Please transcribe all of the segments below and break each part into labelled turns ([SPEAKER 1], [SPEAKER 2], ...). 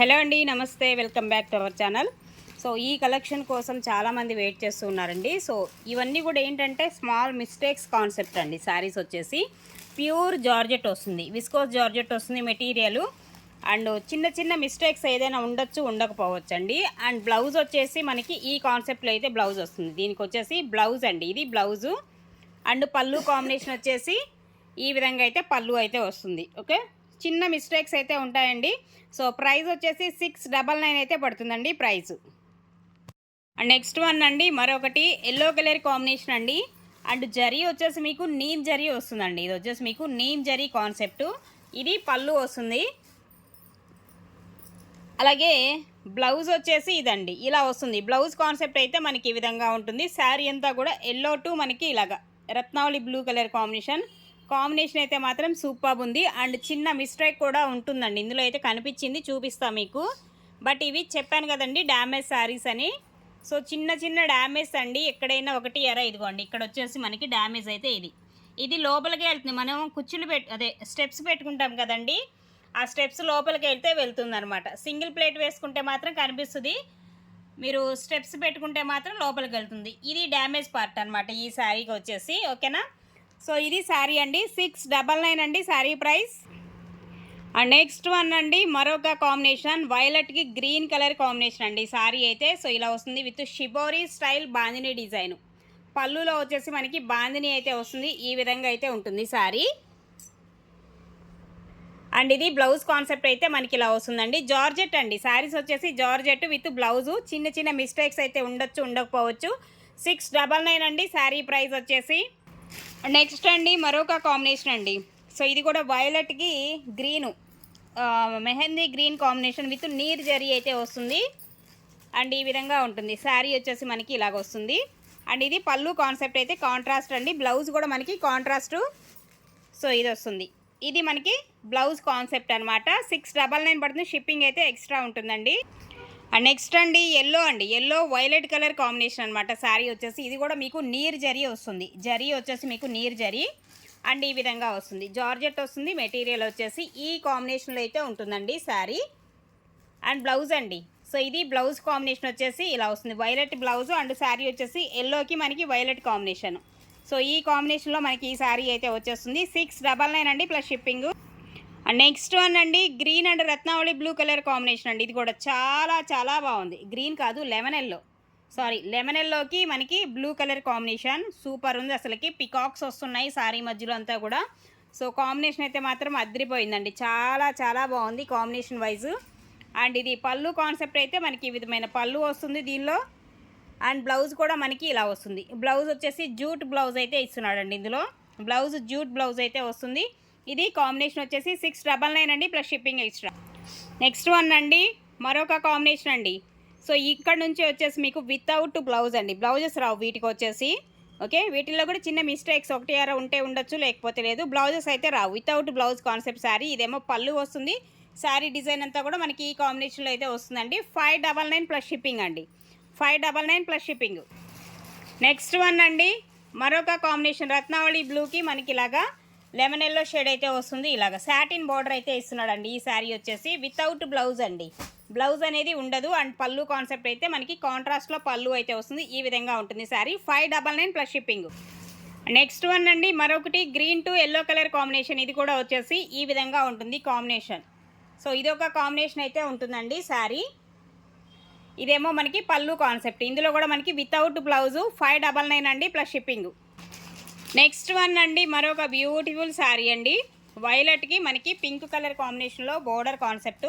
[SPEAKER 1] Hello అండి నమస్తే welcome back to our channel. So ఈ కలెక్షన్ కోసం చాలామంది వెయిట్ చేస్తూ ఉన్నారండి సో ఇవన్నీ కూడా ఏంటంటే స్మాల్ మిస్టేక్స్ కాన్సెప్ట్ అండి. శారీస్ వచ్చేసి ప్యూర్ జార్జెట్ వస్తుంది. విస్కోస్ జార్జెట్ వస్తుంది మెటీరియల్. అండ్ చిన్న చిన్న మిస్టేక్స్ ఏదైనా ఉండొచ్చు ఉండకపోవచ్చు అండి అండ్ బ్లౌజ్ వచ్చేసి మనకి ఈ కాన్సెప్ట్లో అయితే బ్లౌజ్ వస్తుంది. దీనికి వచ్చేసి బ్లౌజ్ అండి. ఇది బ్లౌజు. అండ్ పళ్ళు కాంబినేషన్ వచ్చేసి ఈ విధంగా అయితే పళ్ళు అయితే వస్తుంది. ఓకే? చిన్న మిస్టేక్స్ అయితే ఉంటాయండి. సో ప్రైస్ వచ్చేసి సిక్స్ డబల్ నైన్ అయితే పడుతుందండి ప్రైస్ అండ్ నెక్స్ట్ వన్ అండి మరొకటి ఎల్లో కలర్ కాంబినేషన్ అండి. అండ్ జరీ వచ్చేసి మీకు నీమ్ జరీ వస్తుందండి. ఇది వచ్చేసి మీకు నీమ్ జరీ కాన్సెప్ట్ ఇది పళ్ళు వస్తుంది. అలాగే బ్లౌజ్ వచ్చేసి ఇదండి. ఇలా వస్తుంది. బ్లౌజ్ కాన్సెప్ట్ అయితే మనకి ఈ విధంగా ఉంటుంది. శారీ అంతా కూడా ఎల్లో టు మనకి ఇలాగా రత్నావళి బ్లూ కలర్ కాంబినేషన్ కాంబినేషన్ అయితే మాత్రం సూపర్ ఉంది. అండ్ చిన్న మిస్టేక్ కూడా ఉంటుందండి. ఇందులో అయితే కనిపించింది చూపిస్తా మీకు. బట్ ఇవి చెప్పాను కదండి డ్యామేజ్ శారీస్ అని. సో చిన్న చిన్న డ్యామేజ్ అండి. ఎక్కడైనా ఒకటి ఎర ఇదిగోండి. ఇక్కడ వచ్చేసి మనకి డ్యామేజ్ అయితే ఇది. ఇది లోపలికి వెళ్తుంది. మనం కుచ్చులు పెట్ అదే స్టెప్స్ పెట్టుకుంటాం కదండి. ఆ స్టెప్స్ లోపలికి వెళ్తే వెళ్తుంది అనమాట సింగిల్ ప్లేట్ వేసుకుంటే మాత్రం కనిపిస్తుంది. మీరు స్టెప్స్ పెట్టుకుంటే మాత్రం లోపలికి వెళ్తుంది. ఇది డ్యామేజ్ పార్ట్ అనమాట ఈ శారీకి వచ్చేసి. ఓకేనా? సో ఇది శారీ అండి. సిక్స్ డబల్ నైన్ అండి sari price. And next one అండి మరొక కాంబినేషన్. వైలెట్కి గ్రీన్ కలర్ కాంబినేషన్ అండి శారీ అయితే. సో ఇలా వస్తుంది with shibori style bandhani design. పళ్ళులో వచ్చేసి మనకి బాందిని అయితే వస్తుంది. ఈ విధంగా అయితే ఉంటుంది శారీ. అండ్ ఇది బ్లౌజ్ కాన్సెప్ట్ అయితే మనకి ఇలా వస్తుందండి. జార్జెట్ అండి. శారీస్ వచ్చేసి జార్జెట్ విత్ బ్లౌజు. చిన్న చిన్న మిస్టేక్స్ అయితే ఉండొచ్చు ఉండకపోవచ్చు. సిక్స్ డబల్ నైన్ అండి శారీ ప్రైస్ వచ్చేసి. నెక్స్ట్ అండి మరొక కాంబినేషన్ అండి. సో ఇది కూడా వైలెట్కి green mehndi green combination with నీర్ zari అయితే వస్తుంది. అండ్ ఈ విధంగా ఉంటుంది. శారీ వచ్చేసి మనకి ఇలాగ వస్తుంది. అండ్ ఇది పళ్ళు కాన్సెప్ట్ అయితే కాంట్రాస్ట్ అండి. బ్లౌజ్ కూడా మనకి కాంట్రాస్ట్ సో ఇది వస్తుంది. ఇది మనకి బ్లౌజ్ కాన్సెప్ట్ అనమాట సిక్స్ డబల్ నైన్ పడుతుంది. షిప్పింగ్ అయితే ఎక్స్ట్రా ఉంటుందండి. అండ్ నెక్స్ట్ అండి ఎల్లో అండి. ఎల్లో వైలెట్ కలర్ కాంబినేషన్ అనమాట శారీ వచ్చేసి ఇది కూడా మీకు నీర్ జరీ వస్తుంది. జరీ వచ్చేసి మీకు నీర్ జరీ అండ్ ఈ విధంగా వస్తుంది. జార్జెట్ వస్తుంది మెటీరియల్ వచ్చేసి ఈ కాంబినేషన్లో అయితే ఉంటుందండి శారీ అండ్ బ్లౌజ్ అండి. సో ఇది బ్లౌజ్ కాంబినేషన్ వచ్చేసి ఇలా వస్తుంది. వైలెట్ బ్లౌజ్ అండ్ శారీ వచ్చేసి ఎల్లోకి మనకి వైలెట్ కాంబినేషన్ సో ఈ కాంబినేషన్లో మనకి ఈ శారీ అయితే వచ్చేస్తుంది. సిక్స్ డబల్ నైన్ అండి ప్లస్ షిప్పింగ్ నెక్స్ట్ వన్ అండి గ్రీన్ అండ్ రత్నావళి బ్లూ కలర్ కాంబినేషన్ అండి. ఇది కూడా చాలా చాలా బాగుంది. గ్రీన్ కాదు లెమన్ ఎల్లో సారీ లెమన్ ఎల్లోకి మనకి బ్లూ కలర్ కాంబినేషన్ సూపర్ ఉంది. అసలుకి పికాక్స్ వస్తున్నాయి సారీ మధ్యలో అంతా కూడా. సో కాంబినేషన్ అయితే మాత్రం అదిరిపోయిందండి. చాలా చాలా బాగుంది కాంబినేషన్ వైజ్ అండ్ ఇది పళ్ళు కాన్సెప్ట్ అయితే మనకి ఈ విధమైన పళ్ళు వస్తుంది దీనిలో. అండ్ బ్లౌజ్ కూడా మనకి ఇలా వస్తుంది. బ్లౌజ్ వచ్చేసి జూట్ బ్లౌజ్ అయితే ఇస్తున్నాడండి ఇందులో. బ్లౌజ్ జూట్ బ్లౌజ్ అయితే వస్తుంది. ఇది కాంబినేషన్ వచ్చేసి సిక్స్ డబల్ నైన్ అండి plus shipping extra. Next one అండి మరొక కాంబినేషన్ అండి. సో ఇక్కడ నుంచి వచ్చేసి మీకు వితౌట్ బ్లౌజ్ అండి. బ్లౌజెస్ రావు వీటికి వచ్చేసి. ఓకే వీటిల్లో కూడా చిన్న మిస్టేక్స్ ఒకటి అర ఉంటే ఉండొచ్చు లేకపోతే లేదు. బ్లౌజెస్ అయితే రావు. వితౌట్ బ్లౌజ్ కాన్సెప్ట్ శారీ ఇదేమో పళ్ళు వస్తుంది. శారీ డిజైన్ అంతా కూడా మనకి ఈ కాంబినేషన్లో అయితే వస్తుందండి. Five double nine plus shipping అండి. Five double nine plus shipping next one అండి మరొక కాంబినేషన్ రత్నావళి బ్లూకి మనకి ఇలాగా లెమన్ ఎల్లో షేడ్ అయితే వస్తుంది. ఇలాగ సాటిన్ బార్డర్ అయితే ఇస్తున్నాడండి. ఈ శారీ వచ్చేసి వితౌట్ బ్లౌజ్ అండి. బ్లౌజ్ అనేది ఉండదు. అండ్ పళ్ళు కాన్సెప్ట్ అయితే మనకి కాంట్రాస్ట్లో పళ్ళు అయితే వస్తుంది. ఈ విధంగా ఉంటుంది sari. Five double nine plus shipping. Next one అండి. మరొకటి green to yellow colour combination. ఇది కూడా వచ్చేసి ఈ విధంగా ఉంటుంది కాంబినేషన్. సో ఇది ఒక కాంబినేషన్ అయితే ఉంటుందండి శారీ. ఇదేమో మనకి పళ్ళు కాన్సెప్ట్. ఇందులో కూడా మనకి without blouse five double nine అండి ప్లస్ షిప్పింగ్. నెక్స్ట్ వన్ అండి మరొక బ్యూటిఫుల్ శారీ అండి. వైలెట్కి మనకి పింక్ కలర్ కాంబినేషన్లో బోర్డర్ కాన్సెప్ట్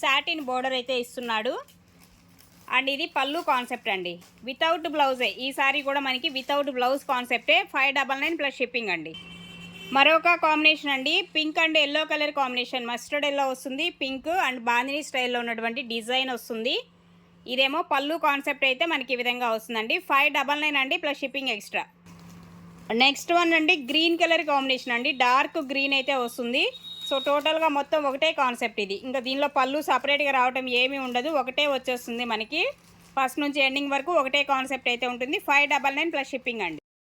[SPEAKER 1] సాటిన్ బోర్డర్ అయితే ఇస్తున్నాడు. అండ్ ఇది పళ్ళు కాన్సెప్ట్ అండి. వితౌట్ బ్లౌజే ఈ శారీ కూడా మనకి వితౌట్ బ్లౌజ్ కాన్సెప్టే five double nine plus shipping అండి. మరొక కాంబినేషన్ అండి pink and yellow colour combination mustard yellow వస్తుంది పింక్ అండ్ బాందిని స్టైల్లో ఉన్నటువంటి డిజైన్ వస్తుంది. ఇదేమో పళ్ళు కాన్సెప్ట్ అయితే మనకి ఈ విధంగా వస్తుందండి. ఫైవ్ డబల్ నైన్ అండి plus shipping extra next one అండి గ్రీన్ కలర్ కాంబినేషన్ అండి. డార్క్ గ్రీన్ అయితే వస్తుంది. సో టోటల్గా మొత్తం ఒకటే కాన్సెప్ట్ ఇది. ఇంకా దీనిలో పళ్ళు సపరేట్గా రావడం ఏమీ ఉండదు. ఒకటే వచ్చేస్తుంది మనకి. ఫస్ట్ నుంచి ఎండింగ్ వరకు ఒకటే కాన్సెప్ట్ అయితే ఉంటుంది. Five double nine plus shipping అండి.